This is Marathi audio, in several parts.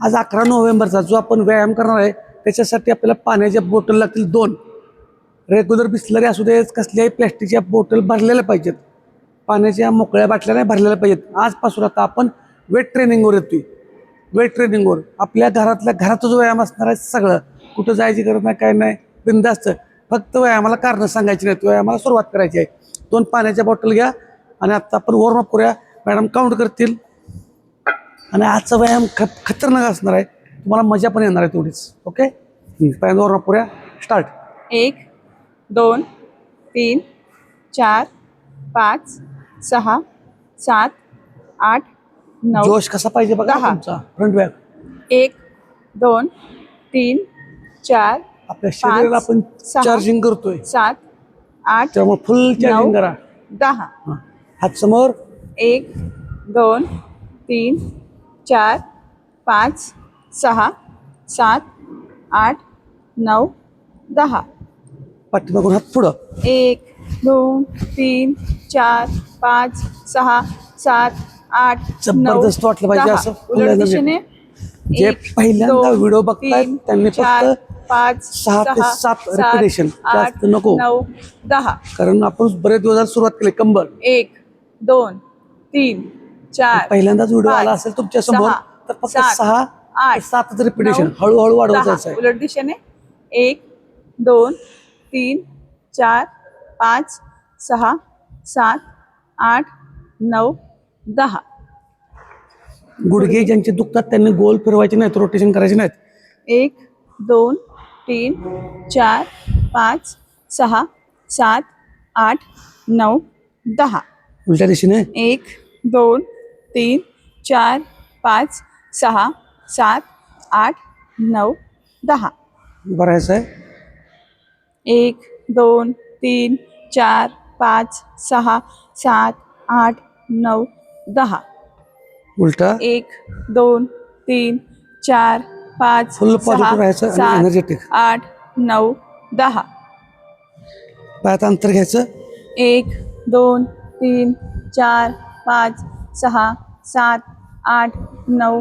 आज अकरा नोव्हेंबरचा जो आपण व्यायाम करणार आहे त्याच्यासाठी आपल्याला पाण्याच्या बॉटल लागतील दोन. रेग्युलर बिस्लरी असू दे कसल्याही प्लॅस्टिकच्या बॉटल भरलेल्या पाहिजेत. पाण्याच्या मोकळ्या बाटल्या नाही भरलेल्या पाहिजेत. आजपासून आता आपण वेट ट्रेनिंगवर येतोय. वेट ट्रेनिंगवर आपल्या घरातल्या घराचा जो व्यायाम असणार आहे सगळं. कुठं जायची गरज नाही काय नाही. बिंदास्त. फक्त व्यायामाला कारणं सांगायची नाहीत. व्यायामाला सुरुवात करायची आहे. दोन पाण्याच्या बॉटल घ्या आणि आत्ता आपण वॉर्मअप करूया. मॅडम काउंट करतील. आणि आजचा व्यायाम ख खतरनाक असणार आहे. तुम्हाला मजा पण येणार आहे तेवढीच. ओके? पहिल्यांदा करूया स्टार्ट एक दोन तीन चार पाच सहा सात आठ नऊ जोश कसा पाहिजे बघा. तुमचा. फ्रंट बॅक एक दोन तीन चार आपल्या शरीराला आपण चार्जिंग करतोय. सात आठ त्यामुळे फुल चार्जिंग करा. दहा. हां. हात समोर. एक दोन तीन चार पाच सहा सात आठ नऊ दहा. पाठीमागून हात पुढं. एक दोन तीन चार पाच सहा सात आठ नऊ जबरदस्त वाटलं पाहिजे दहा. असं. उलट दिशेने. जे एक, पहिल्यांदा दोन, व्हिडिओ बघतायत तीन, त्यांनी चार, फक्त पाच सहा ते सात repetition, आठ जास्त नको. नऊ दहा. कारण आपण बरेच दिवस झाले सुरुवात केली कंबर एक दोन तीन चार पहिल्यांदाच व्हिडिओ आला असेल तुमच्यासमोर तर फक्त सात, सहा आठ, सातच रिपिटेशन हळूहळू आहे. उलट दिशेने. एक दोन तीन चार पाच सहा सात आठ नऊ दहा. गुडघे ज्यांचे दुखतात त्यांनी गोल फिरवायचे नाहीत रोटेशन करायचे नाहीत. एक दोन तीन चार पाच सहा सात आठ नऊ दहा. उलट्या दिशेने. एक दोन तीन चार पाच सहा सात आठ नऊ दहा. राहायचं आहे एक दोन तीन चार पाच सहा सात आठ नऊ दहा. उलटा. एक दोन तीन चार पाच सहा राहायचं सात energetic. आठ नऊ दहा. पायात अंतर घ्यायचं. एक दोन तीन चार पाच सहा सात आठ नऊ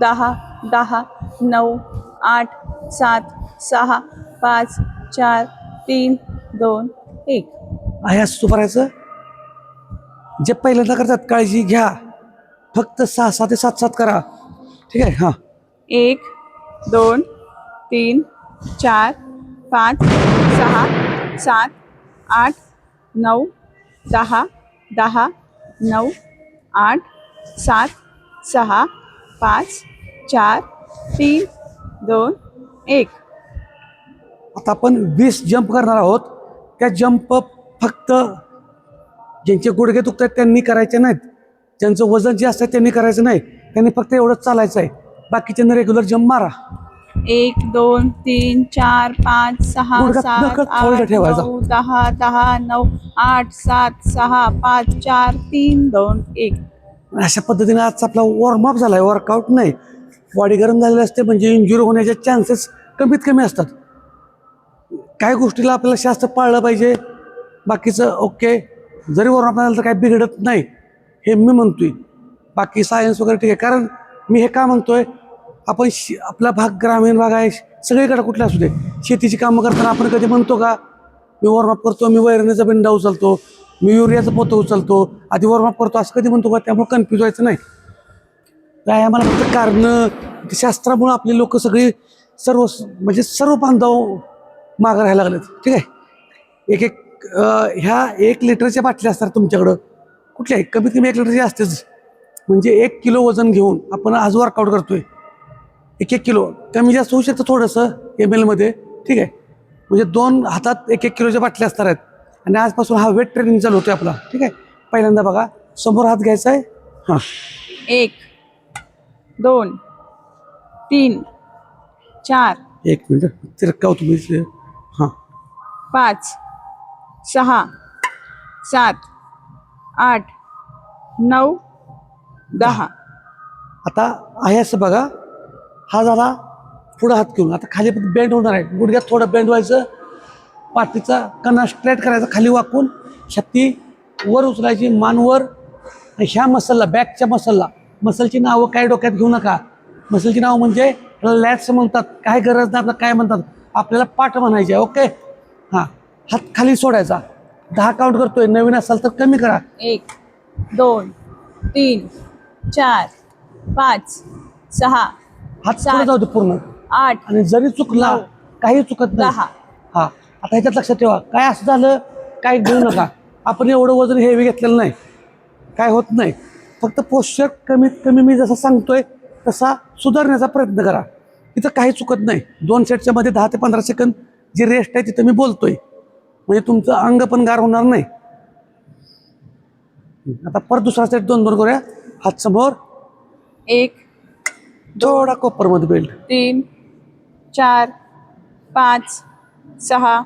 दहा दहा नऊ आठ सात सहा पाच चार तीन दोन एक. आहे असं जे पहिल्यांदा करतात काळजी घ्या. फक्त सहा सहा ते सात सात करा. ठीक आहे? हां. एक दोन तीन चार पाच सहा सात आठ नऊ दहा दहा नऊ आठ सात सहा पाच चार तीन दोन एक. आता आपण वीस जंप करणार आहोत. त्या जंप फक्त ज्यांचे गुडघे दुखतात त्यांनी करायचे नाहीत. ज्यांचं वजन जे असतं त्यांनी करायचं नाही. त्यांनी फक्त एवढंच चालायचं आहे बाकीच्यांना रेग्युलर जंप मारा. एक दोन तीन चार पाच सहा सात आठ ठेवायचा. नऊ दहा दहा नऊ आठ सात सहा पाच चार तीन दोन एक. अशा पद्धतीने आजचा आपला वॉर्मअप झाला आहे वर्कआउट नाही. बॉडी गरम झालेली असते म्हणजे इंजुरी होण्याचे चान्सेस कमीत कमी असतात. काही गोष्टीला आपल्याला शास्त्र पाळलं पाहिजे. बाकीचं ओके जरी वॉर्मअप झालं तर काही बिघडत नाही. हे मी म्हणतोय. बाकी सायन्स वगैरे ठीक आहे. कारण मी हे का म्हणतोय? आपण शे आपला भाग ग्रामीण भाग आहे सगळीकडे कुठला असू दे. शेतीची कामं करताना आपण कधी म्हणतो का मी वॉर्मअप करतो मी वैरणीचा बिंडा उचलतो मी युरियाचं पोतं उचलतो आधी वॉर्मअप करतो असं कधी म्हणतो का? त्यामुळे कन्फ्यूज व्हायचं नाही. व्यायामाला फक्त कारणं ते शास्त्रामुळं आपली लोक सगळी सर्व म्हणजे सर्व बांधव मागं राहायला लागलेत. ठीक आहे? एक एक ह्या एक लिटरच्या बाटल्या असतात तुमच्याकडं. कुठल्या? कमीत कमी एक लिटरची असतेच. म्हणजे एक किलो वजन घेऊन आपण आज वर्कआउट करतोय. एक एक किलो. कमी जास्त होऊ शकतं थोडंसं एम एलमध्ये ठीक आहे? म्हणजे दोन हातात एक एक किलोच्या बाटल्या असणार आहेत. आणि आजपासून हा वेट ट्रेनिंग चालू होतोय आपला. ठीक आहे? पहिल्यांदा बघा. समोर हात घ्यायचा आहे. हां. एक दोन तीन चार एक मिनिट. तिरकाव तुम्ही. हां. पाच सहा सात आठ नऊ दहा. आता आहे असं बघा. हा झाला पुढं हात घेऊन. आता खाली बेंड होणार आहे. गुडघ्यात थोडं बेंड व्हायचं. पाठीचा कणा स्ट्रेट करायचा खाली वाकून. छत्ती वर उचलायची मान वर. ह्या मसलला बॅकच्या मसलला मसलची नावं काय डोक्यात घेऊ नका. मसलची नावं म्हणजे लॅट्स म्हणतात. काय गरज नाही काय म्हणतात. आपल्याला पाठ म्हणायचे ओके हां. हात खाली सोडायचा. दहा काउंट करतोय. नवीन असाल तर कमी करा. एक दोन तीन चार पाच सहा हात. पुढे जाऊ दे पूर्ण. आठ आणि जरी चुकला. काही चुकत नाही. दहा. हा. आता ह्याच्यात लक्षात ठेवा काय असं झालं काय घेऊ नका. आपण एवढं वजन हेवी घेतलेलं नाही. काय होत नाही. फक्त पोश्चर कमीत कमी मी जसं सांगतोय तसा सुधारण्याचा प्रयत्न करा. तिथं काही चुकत नाही. दोन सेटच्या मध्ये दहा ते पंधरा सेकंद जी रेस्ट आहे तिथं मी बोलतोय. म्हणजे तुमचं अंग पण गार होणार नाही. आता परत दुसरा सेट दोन दोन करूया. हात समोर. एक थोडा कोपरमध्ये बेल्ट तीन चार पाच सहा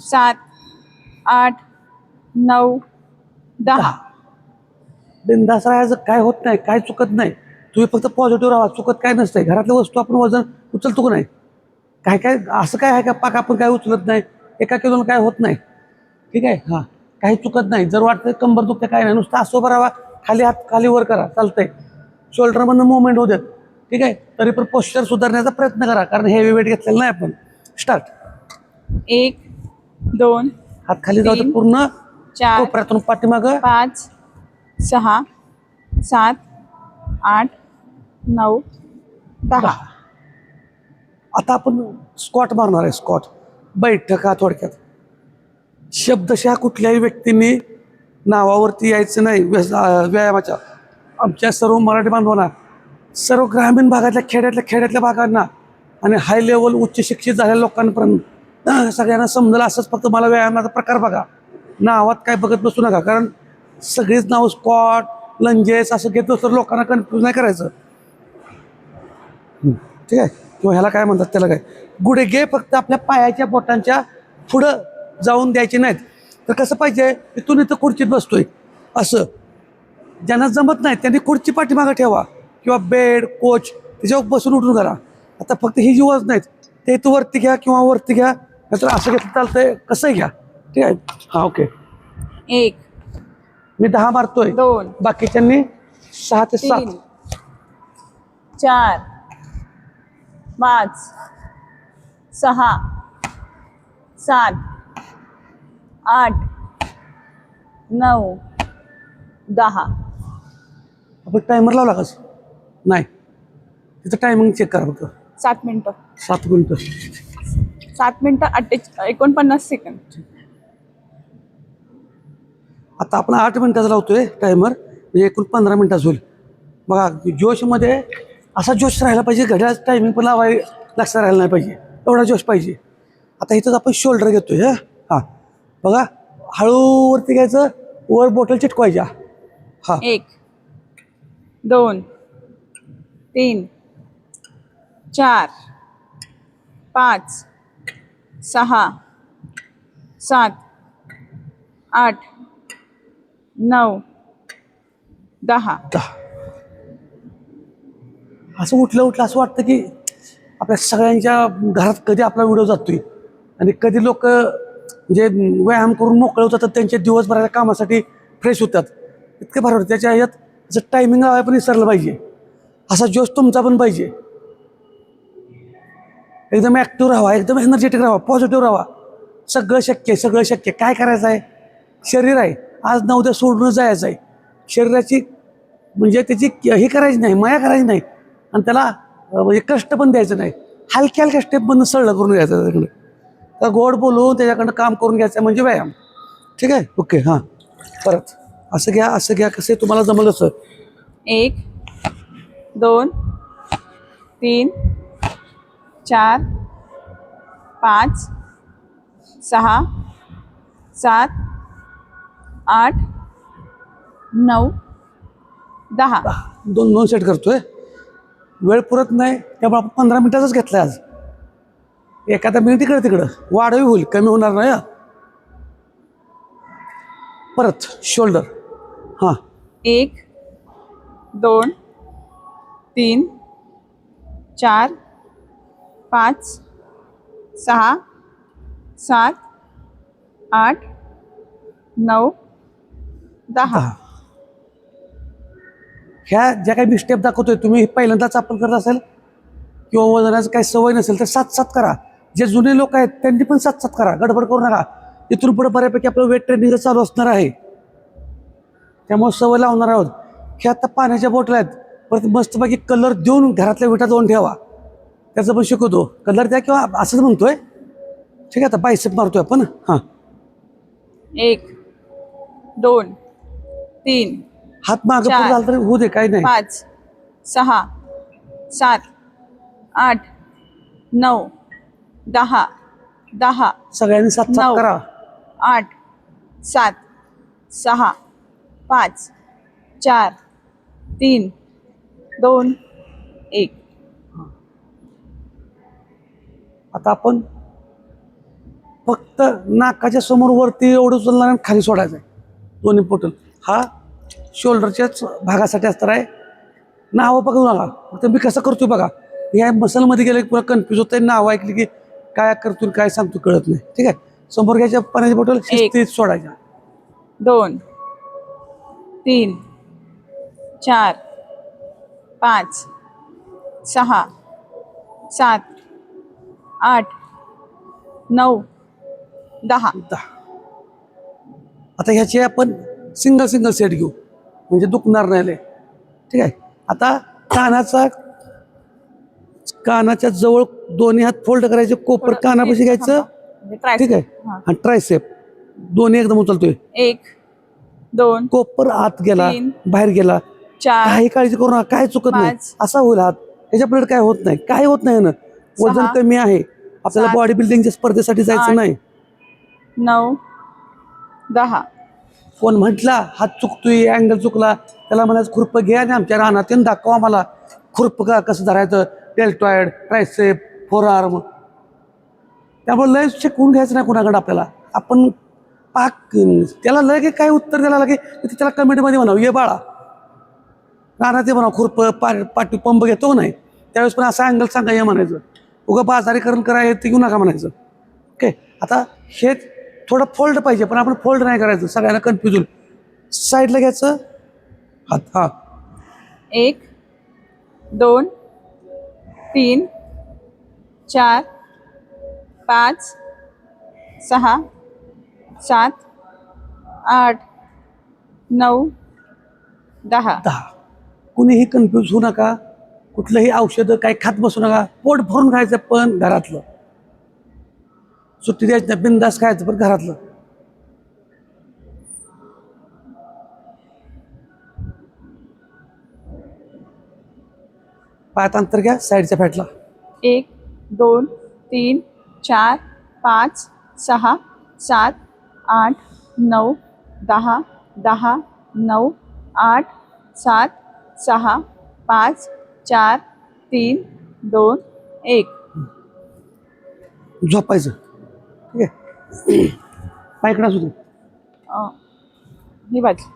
सात आठ नऊ दहा. बिंदास राहायचं काय होत नाही काय चुकत नाही. तुम्ही फक्त पॉझिटिव्ह राहा चुकत काय नसतंय. घरातल्या वस्तू आपण वजन उचलतो का नाही? काय काय असं काय आहे का? पाक आपण काय उचलत नाही. एका किलोनं काय होत नाही. ठीक आहे? हां. काही चुकत नाही. जर वाटतं कंबर दुखते काय नाही. नुसतं असं उभं राहा. खाली हात खाली वर करा. चालतंय. शोल्डरमधनं मुवमेंट होऊ देत. ठीक आहे? तरी पण पोश्चर सुधारण्याचा प्रयत्न करा कारण हेवी वेट घेतलेलं नाही आपण. स्टार्ट एक दोन हात खाली जाऊ. पूर्ण. चार कोपऱ्यातून पाठीमागं. पाच सहा सात आठ नऊ दहा. आता आपण स्कॉट मारणार आहे स्कॉट बैठक हा थोडक्यात. शब्दशः कुठल्याही व्यक्तींनी नावावरती यायचं नाही व्यायामाच्या. आमच्या सर्व मराठी बांधवांना सर्व ग्रामीण भागातल्या खेड्यातल्या खेड्यातल्या भागांना आणि हाय लेवल उच्च शिक्षित झालेल्या लोकांपर्यंत सगळ्यांना समजलं असंच फक्त मला व्यायामाचा प्रकार बघा. नावात काय बघत बसू नका कारण सगळीच नाव स्कॉट लंजेस असं घेतो तर लोकांना कन्फ्यूज नाही करायचं. ठीक आहे? किंवा ह्याला काय म्हणतात त्याला काय? गुडघे फक्त आपल्या पायाच्या बोटांच्या पुढं जाऊन द्यायचे नाहीत. तर कसं पाहिजे? इथून इथं खुर्चीत बसतोय. असं. ज्यांना जमत नाही त्यांनी खुर्ची पाठीमागं ठेवा. किंवा बेड कोच त्याच्यावर बसून उठून करा. आता फक्त ही जी वजन आहेत ते इथं वरती घ्या किंवा वरती घ्या नाहीतर असं घेतलं चालतंय कसंही घ्या. ठीक आहे? हां ओके. एक. मी दहा मारतोय. दोन. बाकीच्यांनी सहा ते सात. चार. पाच. सहा. सात. आठ. नऊ. दहा. आपण टायमर लावला का नाही. तिथं टायमिंग चेक करा फक्त. सात मिनटं. सात मिनटं. सात मिनटं अठ्ठे एकोणपन्नास सेकंद आता आपण आठ मिनटाचा लावतोय टायमर म्हणजे एकूण पंधरा मिनटाचं होईल. बघा जोशमध्ये असा जोश राहायला पाहिजे घड्याळ टायमिंग पण लावाय लक्षात राहायला नाही पाहिजे. एवढा जोश पाहिजे. आता इथंच आपण शोल्डर घेतोय हा? हां. बघा हळूवरती घ्यायचं वर बॉटल चिटकवायच्या. हां. एक दोन तीन चार पाच सहा सात आठ नऊ दहा. दहा. असं उठलं उठलं असं वाटतं की आपल्या सगळ्यांच्या घरात कधी आपला व्हिडिओ जातोय? आणि कधी लोक म्हणजे व्यायाम करून मोकळे होतात तर त्यांच्या दिवसभराच्या कामासाठी फ्रेश होतात. इतकं बरोबर त्याच्या ह्याच्यात असं टायमिंग लावाय पण विसरलं पाहिजे. असा जोश तुमचा पण पाहिजे. एकदम ॲक्टिव्ह राहा एकदम एनर्जेटिक राहा पॉझिटिव्ह राहा सगळं शक्य आहे सगळं शक्य आहे. काय करायचं आहे? शरीर आहे. आज ना उद्या सोडून जायचं आहे. शरीराची म्हणजे त्याची हे करायची नाही माया करायची नाही. आणि त्याला म्हणजे कष्ट पण द्यायचं नाही. हलक्या हलक्या स्टेपमधून सळलं करून घ्यायचं त्याच्याकडं तर गोड बोलून त्याच्याकडनं काम करून घ्यायचं म्हणजे व्यायाम. ठीक आहे? ओके हां. परत. असं घ्या असं घ्या कसं आहे तुम्हाला जमलं असं एक दोन तीन चार पाच सहा सात आठ नऊ दहा. दोन दोन सेट करतोय. वेळ पुरत नाही त्यामुळे आपण पंधरा मिनिटाचाच घेतलाय आज. एखादा मिनिट इकडं तिकडं. वाढही होईल कमी होणार नाही. परत शोल्डर हां. एक दोन तीन चार पाच सहा सात आठ नऊ दहा. ह्या ज्या काही मी स्टेप दाखवतोय तुम्ही पहिल्यांदाच आपण करत असेल? किंवा वजनाचं काही सवय नसेल तर सात सात करा. जे जुने लोक आहेत त्यांनी पण सात सात करा. गडबड करू नका. इथून पुढे बऱ्यापैकी आपलं वेट ट्रेनिंग चालू असणार आहे. त्यामुळे सवय लावणार आहोत. हे आता पाण्याच्या बॉटल आहेत. परत मस्तपैकी कलर देऊन घरातल्या विटा जाऊन ठेवा. त्याचं पण शिकवतो. कलर द्या किंवा असंच म्हणतोय. ठीक आहे आता बायसेप मारतोय आपण. हां. एक दोन तीन हात मागं चार. पुढे झाला तरी होऊ दे काही नाही. पाच सहा सात आठ नऊ दहा दहा सगळ्यांनी सात नऊ. करा. आठ सात सहा पाच चार तीन दोन. एक. आता आपण फक्त नाकाच्या समोर वरती एवढं उचलणार आणि खाली सोडायचं आहे दोन्ही पोटल हा शोल्डरच्याच भागासाठी असणार आहे. नावं बघून आला. फक्त मी कसं करतोय बघा. या मसलमध्ये गेलं की पुन्हा कन्फ्यूज होतं नाव ऐकली की काय करतो काय सांगतो कळत नाही. ठीक आहे? समोर घ्यायच्या पाण्याची बॉटल शिस्तीत सोडायच्या. दोन. तीन. चार. पाच सहा सात आठ नऊ दहा. दहा. आता ह्याचे आपण सिंगल सिंगल सेट घेऊ. म्हणजे दुखणार नाही लय. ठीक आहे? आता कानाचा कानाच्या जवळ दोन्ही हात फोल्ड करायचे कोपर कानापाशी घ्यायचं. म्हणजे. ठीक आहे? हा. आणि ट्रायसेप दोन्ही एकदम उचलतोय. एक दोन कोपर आत गेला तीन. बाहेर गेला चार. काही काळजी करू नका काय चुकत नाही. पाच. असा होईल हात. त्याच्या पुढे काय होत नाही. काय होत नाही ना वजन सहा. कमी आहे. आपल्याला सात. बॉडी बिल्डिंगच्या स्पर्धेसाठी जायचं. नाही. नऊ. दहा. कोण म्हटला हात चुकतोय अँगल चुकला त्याला म्हणायचं खुरपं घ्या आणि आमच्या रानात येऊन दाखवा आम्हाला. खुरपं का कसं धरायचं? डेल्टॉइड ट्रायसेप फोर आर्म त्यामुळे लय शिकवून घ्यायचं नाही कुणाकडे आपल्याला. आपण पाक त्याला लगे काय उत्तर द्यायला लागे ते त्याला कमेंटमध्ये म्हणावं ये बाळा रानात ये म्हणा खुरपं पा पाठी पंप घेतो नाही? त्यावेळेस पण असं अँगल सांगा ये म्हणायचं. उगं बाजारीकरण करा ते घेऊ नका म्हणायचं. ओके आता हे थोडं फोल्ड पाहिजे पण आपण फोल्ड नाही करायचं सगळ्यांना कन्फ्युज होईल. साईडला घ्यायचं. हात हा. एक दोन तीन चार पाच सहा सात आठ नऊ दहा. दहा. कुणीही कन्फ्यूज होऊ नका. कुठलंही औषधं काही खात बसू नका. पोट भरून खायचं पण घरातलं. सुट्टी द्यायची नाही बिंदास खायचं पण घरातलं. पायात अंतर घ्या साईडच्या फॅटला एक दोन तीन चार पाच सहा सात आठ नऊ दहा दहा नऊ आठ सात सहा पाच चार तीन दोन एक. झोपायचं. ठीक आहे? पायकडा सुद्धा अं, ही बाजू.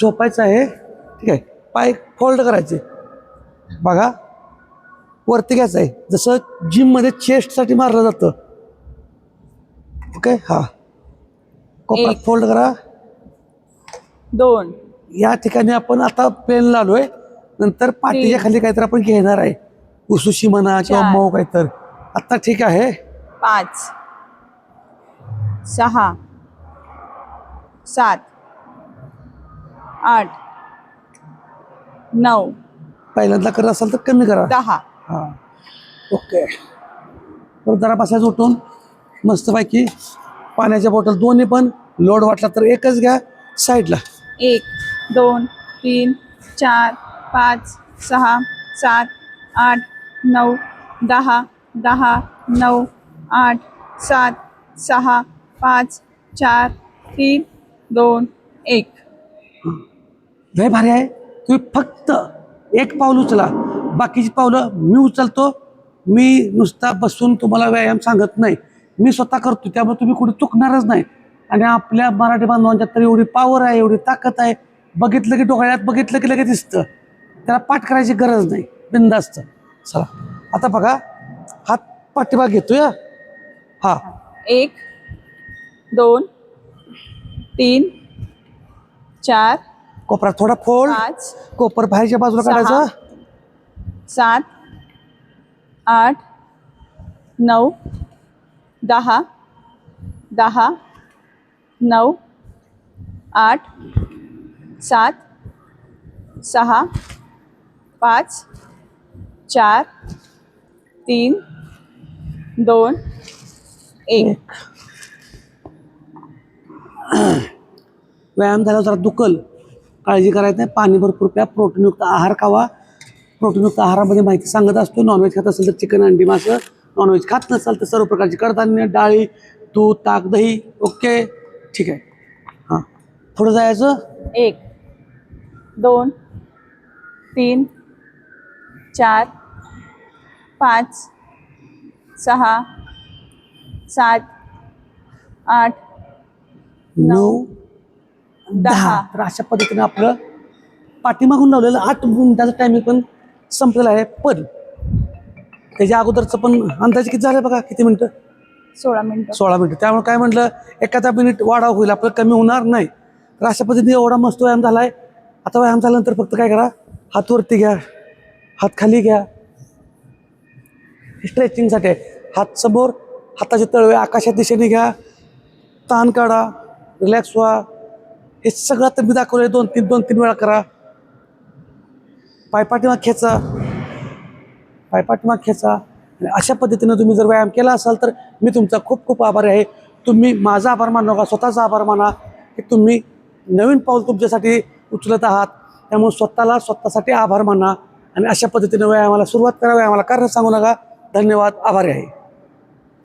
झोपायचं आहे. ठीक आहे. पाय फोल्ड करायचे. बघा. वरती घ्यायचं आहे. जसं जिममध्ये चेस्टसाठी मारलं जातं. ओके हा. एक. फोल्ड करा. दोन. या ठिकाणी आपण आता पेन लावलोय. नंतर पाठीच्या. खाली काहीतरी आपण घेणार आहे. उसूशी म्हणा किंवा चार. मऊ काहीतर. आता ठीक आहे. पाच. सहा. सात. आठ. नऊ. पहिल्यांदा करत असाल तर कमी करा. दहा. हा. ओके. परत जरा बसायचं उठून. मस्तपैकी पाण्याच्या बॉटल दोन्ही पण लोड वाटला तर एकच घ्या साईडला एक दोन तीन चार पाच सहा सात आठ नऊ दहा दहा नऊ आठ सात सहा पाच चार तीन दोन एक. लय भारी आहे. तुम्ही फक्त एक पाऊल उचला. बाकीची पावलं मी उचलतो. मी नुसता बसून तुम्हाला व्यायाम सांगत नाही. मी स्वतः करतो त्यामुळे तुम्ही कुठे चुकणारच नाही. आणि आपल्या मराठी बांधवांच्यात तर एवढी पावर आहे एवढी ताकद आहे. बघितलं की डोळ्यात बघितलं की लगेच दिसतं. त्याला पाठ करायची गरज नाही बिंदास्त चला आता बघा हात पाठीमाग घेतोय हा. हा. एक दोन तीन चार कोपरा थोडा फोल्ड पाच कोपर बाहेरच्या बाजूला सहा. काढायचा. सात आठ नऊ दहा दहा नऊ आठ सात सहा पाच चार तीन दोन एक. व्यायाम झाल्यावर जरा दुखल. काळजी करायचं नाही. पाणी भरपूर प्या. प्रोटीनयुक्त आहार खावा. प्रोटीनयुक्त आहारामध्ये माहिती सांगत असतो. नॉनव्हेज खात असेल तर चिकन अंडी मासं. नॉनव्हेज खात नसाल तर सर्व प्रकारची कडधान्य डाळी दूध ताक दही ओके. ठीक आहे. हां. पुढं जायचं? एक दोन तीन चार पाच सहा सात आठ नऊ दहा. तर अशा पद्धतीने आपलं पाठीमागून लावलेलं आठ मिनिटाचं टायमिंग पण संपलेलं आहे. पण त्याच्या अगोदरचं पण अंदाजे किती झालं बघा? किती मिनटं? सोळा मिनिटं. सोळा मिनिटं. त्यामुळे काय म्हटलं एखादा मिनिट वाढाव होईल आपलं कमी होणार नाही. तर अशा पद्धतीने एवढा मस्त व्यायाम झाला आहे आता व्यायाम झाल्यानंतर फक्त काय करा हात वरती घ्या हात खाली घ्या. स्ट्रेचिंगसाठी आहे. हात समोर हाताचे तळवे आकाशात दिशेने घ्या. ताण काढा रिलॅक्स व्हा. हे सगळं आता मी दाखवलं दोन तीन दोन तीन वेळा करा. पायपाठीमाग खेचा. पायपाठीमाग खेचा आणि अशा पद्धतीनं तुम्ही जर व्यायाम केला असाल तर मी तुमचा खूप खूप आभारी आहे. तुम्ही माझा आभार मानू नका स्वतःचा आभार माना की तुम्ही नवीन पाऊल तुमच्यासाठी उचलत आहात. त्यामुळे स्वतःला स्वतःसाठी आभार माना आणि अशा पद्धतीनं व्यायामाला सुरुवात करा व्यायामाला कारण सांगू नका. धन्यवाद आभारी आहे.